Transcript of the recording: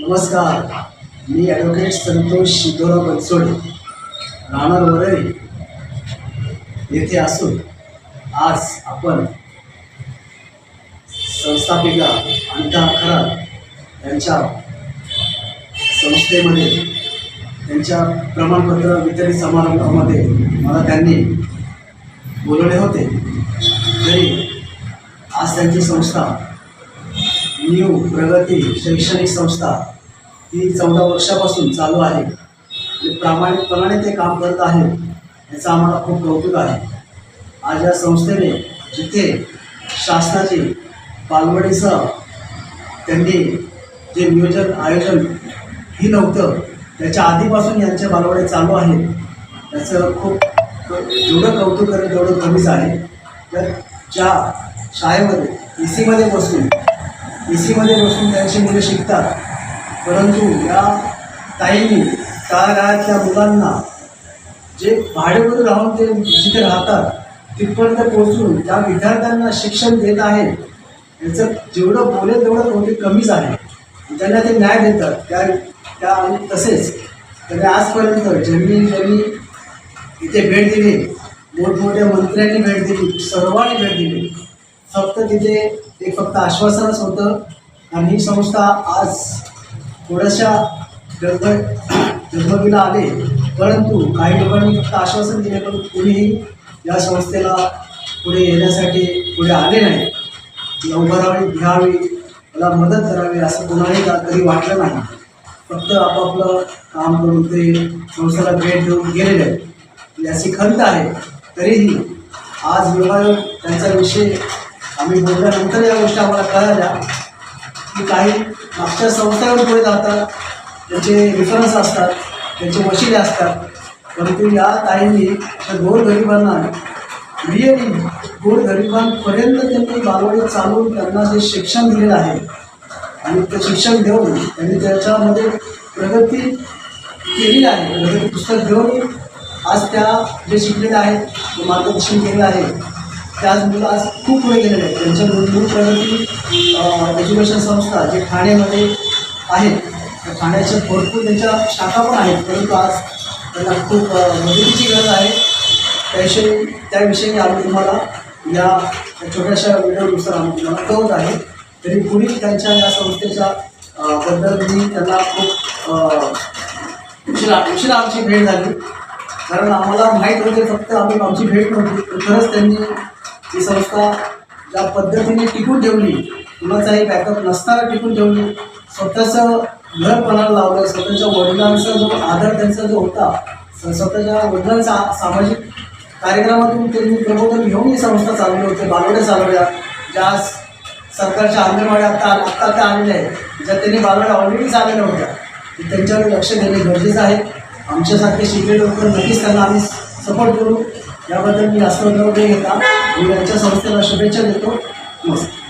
नमस्कार मी ॲडव्होकेट संतोष शिदोरा बनसोडे राहणार वरळी येथे असून आज आपण संस्थापिका अनिता खरात यांच्या संस्थेमध्ये त्यांच्या प्रमाणपत्र वितरित समारंभामध्ये मला त्यांनी बोलवले होते. तरी आज त्यांची संस्था न्यू प्रगती शैक्षणिक संस्था ही चौदा वर्षापासून चालू आहे. आणि प्रामाणिकपणाने ते काम करत आहेत याचं आम्हाला खूप कौतुक आहे. आज या संस्थेने जिथे शासनाची पालवडीसह त्यांनी जे नियोजन आयोजन ही नव्हतं त्याच्या आधीपासून यांचे बालवडे चालू आहेत त्याचं खूप जेवढं कौतुक करेल तेवढं कमीच आहे. तर ज्या शाळेमध्ये ए सीमध्ये बसून ए सीमध्ये बसून त्यांची मुलं शिकतात. परंतु या ताईंनी तळागाळातल्या मुलांना जे भाडेवर राहून ते जिथे राहतात तिथपर्यंत पोहोचून त्या विद्यार्थ्यांना शिक्षण देत आहेत. याचं जेवढं बोलेल तेवढं कोणते कमीच आहे. त्यांना ते न्याय देतात. त्या त्या तसेच त्यांनी आजपर्यंत ज्यांनी ज्यांनी इथे भेट दिली. मोठमोठ्या मंत्र्यांनी भेट दिली. सर्वांनी भेट दिली. फक्त तिथे एक फक्त आश्वासनच होतं. आणि ही संस्था आज थोड्याशा डगमग डगमगीला आले. परंतु काही लोकांनी फक्त आश्वासन दिले पण कोणीही या संस्थेला पुढे येण्यासाठी पुढे आले नाही. उभारावी घ्यावी मला मदत करावी असं कोणाही कधी वाटलं नाही. फक्त आपापलं काम करून ते संस्थेला भेट देऊन गेलेले आहेत. याची खंत आहे. तरीही आज विवाह त्यांचा विषय आम्ही बोलल्यानंतर या गोष्टी आम्हाला कळाल्या. की काही मागच्या संस्थेवर पुढे जातात त्यांचे रिफरन्स असतात त्यांचे वशिले असतात. परंतु या ताईंनी त्या गोरगरिबांना रिअली गोरगरिबांपर्यंत त्यांनी बालवडी चालवून त्यांना जे शिक्षण दिलेलं आहे आणि ते शिक्षण देऊन त्यांनी त्याच्यामध्ये प्रगती केली आहे प्रगती पुस्तक घेऊन आज त्या जे शिकलेले आहेत ते मार्गदर्शन केलेलं आहे. त्याच मुलं आज खूप पुढे गेलेले आहेत. त्यांच्या मूलभूत प्रगती एज्युकेशन संस्था जे ठाण्यामध्ये आहेत त्या ठाण्याच्या भरपूर त्यांच्या शाखा पण आहेत. परंतु आज त्यांना खूप मदतीची गरज आहे. त्याविषयी त्याविषयी आम्ही तुम्हाला. या छोट्याशा व्हिडिओनुसार आम्ही तुम्हाला कळवत आहे. तरी पुढील त्यांच्या या संस्थेच्या बद्दल मी त्यांना खूप उशिरा उशिरा आमची भेट झाली. कारण आम्हाला माहीत होते फक्त आम्ही आमची भेट नव्हती. खरंच त्यांनी ही संस्था ज्या पद्धतीने टिकून ठेवली कुणाचाही बॅकअप नसताना टिकून ठेवली स्वतःचं घर पणाला लावलं स्वतःच्या वडिलांचा जो आदर त्यांचा जो होता स- स्वतःच्या वडिलांचा सामाजिक कार्यक्रमातून त्यांनी प्रबोधन घेऊन ही संस्था चालवली होती बालवड्या चालवल्या ज्या सरकारच्या अंगणवाड्या आत्ता आत्ता त्या आलेल्या आहेत ज्या त्यांनी बालवड्या ऑलरेडी चालवल्या होत्या. त्यांच्यावर त्यांच्याकडे लक्ष देणे गरजेचं आहे. आमच्यासारखे शिकलेले लोक नक्कीच त्यांना आम्ही सपोर्ट करू. याबद्दल मी जास्त न घेता मी त्यांच्या संस्थेला शुभेच्छा देतो. नमस्कार.